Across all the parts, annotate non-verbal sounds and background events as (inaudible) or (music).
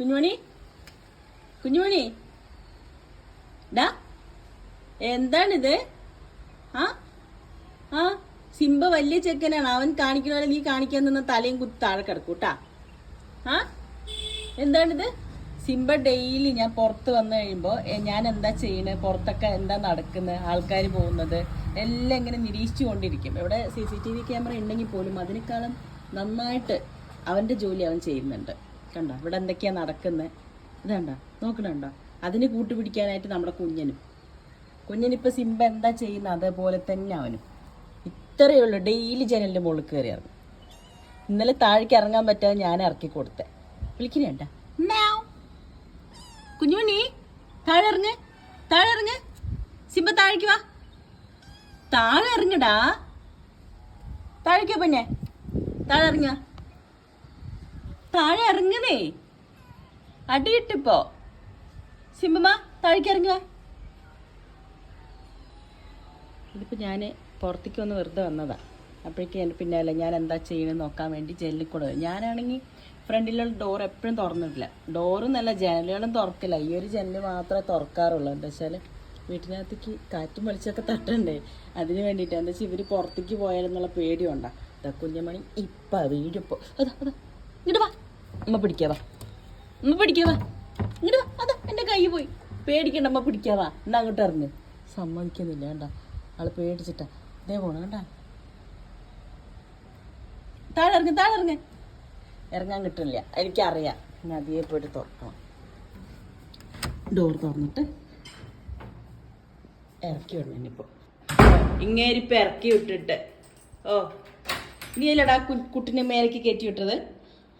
കുഞ്ഞുമണി? കുഞ്ഞുമണി? ഡാ എന്താണിത്? ആ ആ സിംബ വലിയ ചെക്കനാണ്. അവൻ കാണിക്കണ പോലെ നീ കാണിക്കാൻ നിന്ന തലയും കുത്തി താഴെ കിടക്കൂട്ടാ ആ എന്താണിത്? സിംബ ഡെയിലി ഞാൻ പുറത്ത് വന്നു കഴിയുമ്പോൾ ഞാൻ എന്താ ചെയ്യണേ? പുറത്തൊക്കെ എന്താ നടക്കുന്നത് ആൾക്കാർ പോകുന്നത്? എല്ലാം ഇങ്ങനെ നിരീക്ഷിച്ചു കൊണ്ടിരിക്കും. ഇവിടെ C C T V camera ഉണ്ടെങ്കിൽ പോലും അതിനേക്കാളും നന്നായിട്ട് അവന്റെ ജോലി അവൻ ചെയ്യുന്നുണ്ട്. കണ്ടോ? ഇവിടെ എന്തൊക്കെയാ നടക്കുന്നത് ഇതണ്ട നോക്കണുണ്ടോ? അതിന് കൂട്ടുപിടിക്കാനായിട്ട് നമ്മുടെ കുഞ്ഞനും. കുഞ്ഞിനിപ്പോൾ സിംബ എന്താ ചെയ്യുന്നത് അതേപോലെ തന്നെ അവനും. ഇത്രയേ ഉള്ളൂ. ഡെയിലി ജനലിന്റെ മുകളിൽ കയറി ഇറങ്ങും. ഇന്നലെ താഴേക്ക് ഇറങ്ങാൻ പറ്റാതെ ഞാൻ ഇറക്കി കൊടുത്തെ. വിളിക്കണേണ്ട കുഞ്ഞുമണി താഴെ ഇറങ്ങ്. താഴെ ഇറങ്ങ്. സിംബ താഴേക്ക് വാ. താഴെ ഇറങ്ങടാ താഴേക്കോ പിന്നെ. താഴെ ഇറങ്ങ. താഴെ ഇറങ്ങുന്നേ. അടിയിട്ടിപ്പോ. സിംബമ്മ താഴേക്ക് ഇറങ്ങുക. ഇതിപ്പോൾ ഞാൻ പുറത്തേക്ക് ഒന്ന് വെറുതെ വന്നതാ. അപ്പോഴേക്കും എന്റെ പിന്നാലെ ഞാൻ എന്താ ചെയ്യണമെന്ന് നോക്കാൻ വേണ്ടി ജനലിൽ കൂടെ. ഞാനാണെങ്കിൽ ഫ്രണ്ടിലുള്ള ഡോർ എപ്പോഴും തുറന്നിട്ടില്ല. ഡോറും നല്ല ജനലുകളും തുറക്കില്ല. ഈ ഒരു ജനൽ മാത്രമേ തുറക്കാറുള്ളൂ. എന്താ വെച്ചാൽ വീട്ടിനകത്തേക്ക് കാറ്റും വെളിച്ചമൊക്കെ തട്ടണ്ടേ? അതിന് വേണ്ടിയിട്ട് എന്താ വെച്ചാൽ ഇവർ പുറത്തേക്ക് പോയാലെന്നുള്ള പേടിയുണ്ടാ. ഇതാ കുഞ്ഞമണി ഇപ്പം വീടിപ്പോൾ അതാ അതാ. ഇങ്ങോട്ട് വാ. അമ്മ പിടിക്കാവാ അമ്മ പിടിക്കാവാ ഇങ്ങോട്ട് അതാ എന്റെ കൈ പോയി. പേടിക്കണ്ട അമ്മ പിടിക്കാവാ എന്നാ അങ്ങോട്ട് ഇറങ്ങ്. സമ്മതിക്കുന്നില്ല കണ്ട. ആൾ പേടിച്ചിട്ടാ. ഇതേ പോണ കണ്ട. താഴെ ഇറങ്ങ് താഴെ ഇറങ്ങ്. ഇറങ്ങാൻ കിട്ടില്ല എനിക്കറിയാം. ഞാൻ അതിയെ പോയിട്ട് തുറക്കണം. ഡോർ തുറന്നിട്ട് ഇറക്കി വിടണം ഇനിയിപ്പോൾ ഇങ്ങേരിപ്പം ഇറക്കി വിട്ടിട്ട്. ഓ നീ അല്ലടാ കുട്ടിനെ മേലേക്ക് കയറ്റി വിട്ടത്.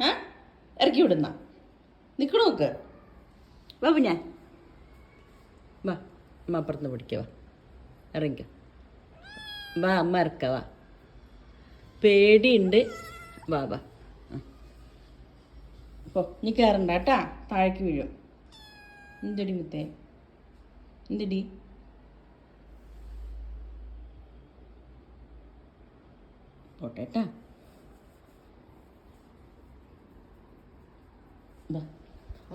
ആ ഇറക്കി വിടുന്ന. നിൽക്കണ നോക്ക്. വാ പിന്നെ. വാ അമ്മ അപ്പുറത്ത് പിടിക്കുക വാ. ഇറങ്ങിക്ക. വാ അമ്മ ഇറക്ക വാ. പേടിയുണ്ട്. വാ വാ. അപ്പോൾ നീ കയറണ്ട കേട്ടാ? താഴേക്ക് വീഴും. എന്തടി മുത്തേ? എന്തടി? പോട്ടെ കേട്ടാ.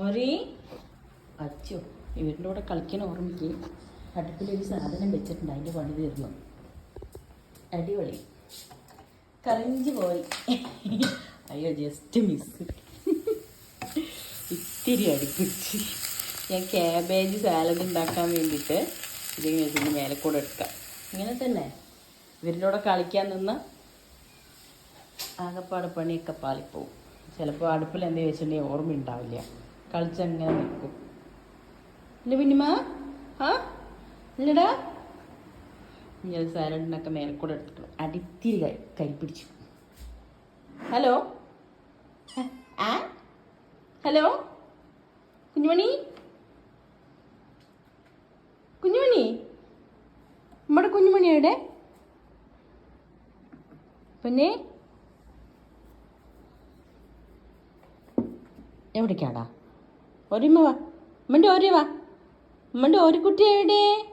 ഒരേ അച്ചോ ഇവരുടെ കൂടെ കളിക്കാൻ ഓർമ്മിക്ക് അടുപ്പിലൊരു സാധനം വെച്ചിട്ടുണ്ട് അതിന്റെ പണി തീർന്നു. അടിപൊളി. കറിഞ്ചു പോയി. അയ്യോ ജസ്റ്റ് മിസ് ഇത്തിരി അടുപ്പിച്ച് ഞാൻ ക്യാബേജ് സാലഡ് ഉണ്ടാക്കാൻ വേണ്ടിയിട്ട് ഇതിങ്ങനെ ഇതിന്റെ മേലെ കൂടെ എടുക്കാം. ഇങ്ങനെ തന്നെ. ഇവരുടെ കൂടെ കളിക്കാൻ നിന്ന് ആകപ്പാട് പണിയൊക്കെ പാളിപ്പോവും. ചിലപ്പോൾ അടുപ്പിൽ എന്ത് ചോദിച്ചിട്ടുണ്ടെങ്കിൽ ഓർമ്മ ഉണ്ടാവില്ല. കളിച്ചങ്ങനെ നിൽക്കും. ഇല്ല പിന്നിമ ആ? ഇല്ലടാ. ഞാൻ സാലഡിനൊക്കെ മേൽക്കൂടെ എടുത്തിട്ടു. അടിത്തിരി കൈ പിടിച്ചു. ഹലോ? ആ ഹലോ? കുഞ്ഞുമണി? കുഞ്ഞുമണി? നമ്മുടെ കുഞ്ഞുമണി എവിടെ? പിന്നെ? എവിടേക്കാടാ? ഒരുമ വാ. ഉമ്മന്റെ ഒരു വാ. ഉമ്മന്റെ ഒരു കുട്ടി എവിടെ?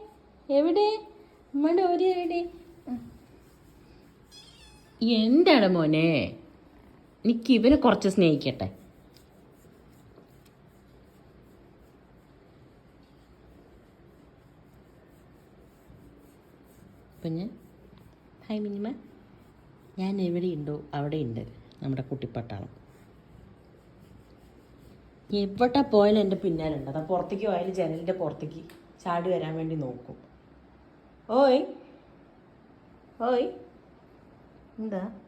എവിടെ? ഉമ്മന്റെ ഒരു എവിടെ? എന്താണ് മോനെ? എനിക്ക് ഇവനെ കുറച്ച് സ്നേഹിക്കട്ടെ. പിന്നെ ഹായ് മിനിമ. ഞാൻ എവിടെയുണ്ടോ അവിടെയുണ്ട് നമ്മുടെ കുട്ടിപ്പട്ടാളം. എവിടെ പോയാലും എന്റെ പിന്നാലുണ്ട്. അതാ പുറത്തേക്ക് പോയാലും ജനലിന്റെ പുറത്തേക്ക് ചാടി വരാൻ വേണ്ടി നോക്കും. ഓയ്. ഓയ്. എന്താ?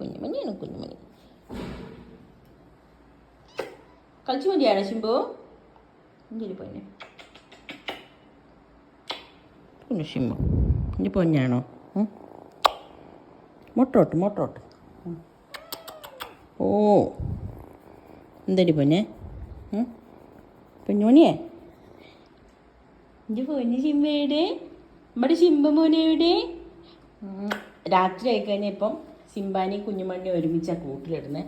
കുഞ്ഞുമണിയാണ് കുഞ്ഞുമണി. കളിച്ചു മതിയാണ് ശിമ്പു ഇഞ്ചി പൊന്നെ. പൊന്നു ശിമ്പു ഇഞ്ചി പൊന്നാണോ? മുട്ടോട്ട് മുട്ടോട്ട്. ഓ. എന്തടി പൊന്നെ? ഉം? എന്റെ പൊന്ന് പൊന്നു എവിടെ? നമ്മുടെ ചിമ്പമോനയുടെ. രാത്രി ആയിക്കഴിഞ്ഞാൽ ഇപ്പം സിംബാനി കുഞ്ഞുമണ്ണി ഒരുമിച്ചാണ് കൂട്ടിലിടുന്നത്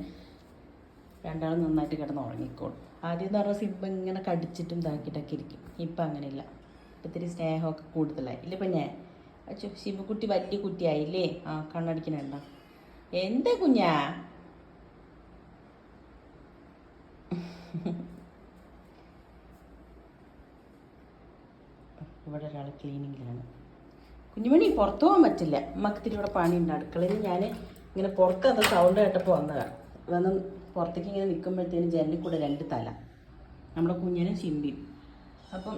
രണ്ടാളും നന്നായിട്ട് കിടന്ന് ഉറങ്ങിക്കോളും. ആദ്യം എന്ന് പറഞ്ഞാൽ സിംബ ഇങ്ങനെ കടിച്ചിട്ടും ഇതാക്കിയിട്ടൊക്കെ ഇരിക്കും. ഇപ്പം അങ്ങനെയില്ല. ഇപ്പം ഇത്തിരി സ്നേഹമൊക്കെ കൂടുതലായി. ഇല്ല ഇപ്പം ഞാൻ വലിയ കുട്ടിയായില്ലേ? ആ കണ്ണടിക്കണണ്ട എന്താ കുഞ്ഞാ? (laughs) ഇവിടെ ഒരാൾ ക്ലീനിങ്ങിലാണ്. കുഞ്ഞുമണി പുറത്തു പോകാൻ പറ്റില്ല. അമ്മയ്ക്ക് ഇവിടെ പണിയുണ്ട്. അടുക്കളയിൽ ഞാൻ ഇങ്ങനെ പുറത്ത് അത് സൗണ്ട് കേട്ടപ്പോൾ വന്നതാണ് വന്ന് പുറത്തേക്ക് ഇങ്ങനെ നിൽക്കുമ്പോഴത്തേനും ജനലിൽ കൂടെ രണ്ട് തല. നമ്മുടെ കുഞ്ഞിനും ചിമ്പിയും. അപ്പം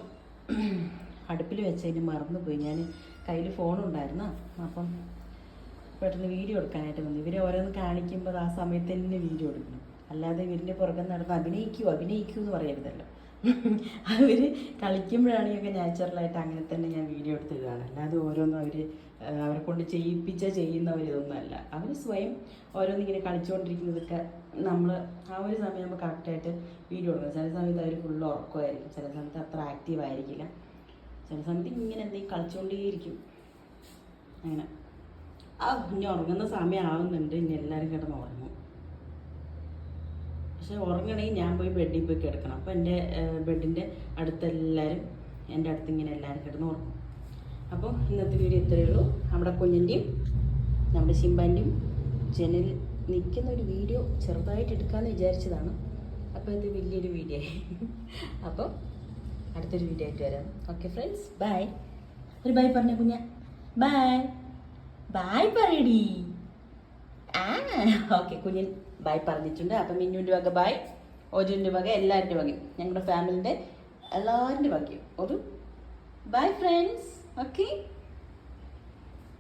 (clears throat) അടുപ്പിൽ വെച്ചതിന് മറന്നു പോയി ഞാൻ കയ്യിൽ ഫോണുണ്ടായിരുന്നു അപ്പം പെട്ടെന്ന് വീഡിയോ എടുക്കാനായിട്ട് വന്നു. ഇവരെ ഓരോന്ന് കാണിക്കുമ്പോൾ ആ സമയത്ത് തന്നെ വീഡിയോ എടുക്കണം. അല്ലാതെ വീടിന്റെ പുറകെ നടന്ന് അഭിനയിക്കൂ അഭിനയിക്കൂ എന്ന് പറയരുതല്ലോ. അവർ കളിക്കുമ്പോഴാണെങ്കിൽ നാച്ചുറലായിട്ട് അങ്ങനെ തന്നെ ഞാൻ വീഡിയോ എടുത്ത് കാണാം അല്ലാതെ ഓരോന്നും അവർ അവരെ കൊണ്ട് ചെയ്യിപ്പിച്ച ചെയ്യുന്നവരിതൊന്നുമല്ല അവർ സ്വയം ഓരോന്നിങ്ങനെ കളിച്ചുകൊണ്ടിരിക്കുന്നതൊക്കെ നമ്മൾ ആ ഒരു സമയം നമ്മൾ കറക്റ്റായിട്ട് വീഡിയോ എടുക്കണം. ചില സമയത്ത് അവർ ഫുള്ള് ഉറക്കമായിരിക്കും. ചില സമയത്ത് അത്ര ആക്റ്റീവ് ആയിരിക്കില്ല. ചില സമയത്ത് ഇങ്ങനെ എന്തെങ്കിലും കളിച്ചുകൊണ്ടേയിരിക്കും അങ്ങനെ. ആ ഇനി ഉറങ്ങുന്ന സമയമാവുന്നുണ്ട് ഇനി എല്ലാവരും കിടന്ന് ഉറങ്ങും. പക്ഷെ ഉറങ്ങണമെങ്കിൽ ഞാൻ പോയി ബെഡിൽ പോയി കിടക്കണം. അപ്പോൾ എന്റെ ബെഡിന്റെ അടുത്തെല്ലാവരും എന്റെ അടുത്ത് ഇങ്ങനെ എല്ലാവരും കിടന്ന് ഉറങ്ങും. അപ്പോൾ ഇന്നത്തെ വീഡിയോ ഇത്രയേ ഉള്ളൂ. നമ്മുടെ കുഞ്ഞിന്റെയും നമ്മുടെ ശിമ്പാന്റെയും ജനൽ നിൽക്കുന്ന ഒരു വീഡിയോ ചെറുതായിട്ട് എടുക്കാമെന്ന് വിചാരിച്ചതാണ്. അപ്പോൾ ഇത് വലിയൊരു വീഡിയോ ആയി. അപ്പോൾ അടുത്തൊരു വീഡിയോ ആയിട്ട് വരാം. Okay friends bye. ഒരു ബൈ പറഞ്ഞ കുഞ്ഞ? ബൈ. ബൈ പറയടി. ആ ഓക്കെ കുഞ്ഞിൻ ബൈ പറഞ്ഞിട്ടുണ്ട്. അപ്പം മിന്നുവിന്റെ വക ബൈ ഓജുവിന്റെ വക എല്ലാവരുടെ വകയും. ഞങ്ങളുടെ ഫാമിലിന്റെ എല്ലാവരുടെ വകയും. ഒരു ബൈ ഫ്രണ്ട്സ് ഓക്കെ